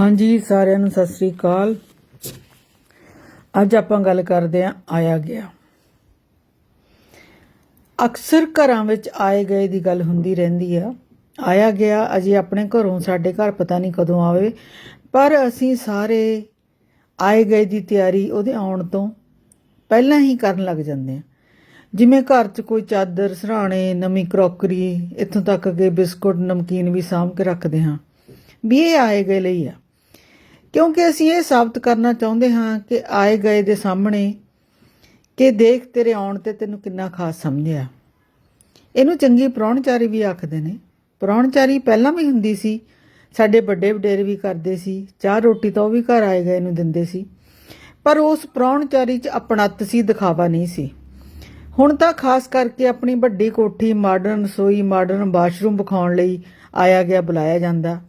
ਹਾਂਜੀ ਸਾਰਿਆਂ ਨੂੰ ਸਤਿ ਸ੍ਰੀ ਅਕਾਲ। ਅੱਜ ਆਪਾਂ ਗੱਲ ਕਰਦੇ ਆਂ ਆਇਆ ਗਿਆ। ਅਕਸਰ ਘਰਾਂ ਵਿੱਚ ਆਏ ਗਏ ਦੀ ਗੱਲ ਹੁੰਦੀ ਰਹਿੰਦੀ ਆ। ਆਇਆ ਗਿਆ, ਅਜੇ ਆਪਣੇ ਘਰੋਂ ਸਾਡੇ ਘਰ ਪਤਾ ਨਹੀਂ ਕਦੋਂ ਆਵੇ, ਪਰ ਅਸੀਂ ਸਾਰੇ ਆਏ ਗਏ ਦੀ ਤਿਆਰੀ ਉਹਦੇ ਆਉਣ ਤੋਂ ਪਹਿਲਾਂ ਹੀ ਕਰਨ ਲੱਗ ਜਾਂਦੇ ਆ ਜਿਵੇਂ ਘਰ 'ਚ ਕੋਈ ਚਾਦਰ ਸਰਾਣੇ, ਨਵੀਂ ਕਰੋਕਰੀ, ਇੱਥੋਂ ਤੱਕ ਕਿ ਬਿਸਕੁਟ, ਨਮਕੀਨ ਵੀ ਸਾਂਭ ਕੇ ਰੱਖਦੇ ਹਾਂ। ਵੀ ਇਹ ਆਏ ਗਏ ਲਈ ਆ। ਕਿਉਂਕਿ ਅਸੀਂ ਇਹ ਸਾਬਤ ਕਰਨਾ ਚਾਹੁੰਦੇ ਹਾਂ ਕਿ ਆਏ ਗਏ ਦੇ ਸਾਹਮਣੇ ਕਿ ਦੇਖ ਤੇਰੇ ਆਉਣ ਤੇ ਤੈਨੂੰ ਕਿੰਨਾ ਖਾਸ ਸਮਝਿਆ। ਇਹਨੂੰ ਚੰਗੀ ਪ੍ਰਾਹੁਣਚਾਰੀ ਵੀ ਆਖਦੇ ਨੇ। ਪ੍ਰਾਹੁਣਚਾਰੀ ਪਹਿਲਾਂ ਵੀ ਹੁੰਦੀ ਸੀ, ਸਾਡੇ ਵੱਡੇ ਵਡੇਰੇ ਵੀ ਕਰਦੇ ਸੀ, ਚਾਹ ਰੋਟੀ ਤਾਂ ਉਹ ਵੀ ਘਰ ਆਏ ਗਏ ਨੂੰ ਦਿੰਦੇ ਸੀ। ਪਰ ਉਸ ਪ੍ਰਾਹੁਣਚਾਰੀ 'ਚ ਆਪਣੱਤ ਸੀ, ਦਿਖਾਵਾ ਨਹੀਂ ਸੀ। ਹੁਣ ਤਾਂ ਖਾਸ ਕਰਕੇ ਆਪਣੀ ਵੱਡੀ ਕੋਠੀ, ਮਾਡਰਨ ਰਸੋਈ, ਮਾਡਰਨ ਬਾਥਰੂਮ ਵਿਖਾਉਣ ਲਈ ਆਇਆ ਗਿਆ, ਬੁਲਾਇਆ ਜਾਂਦਾ।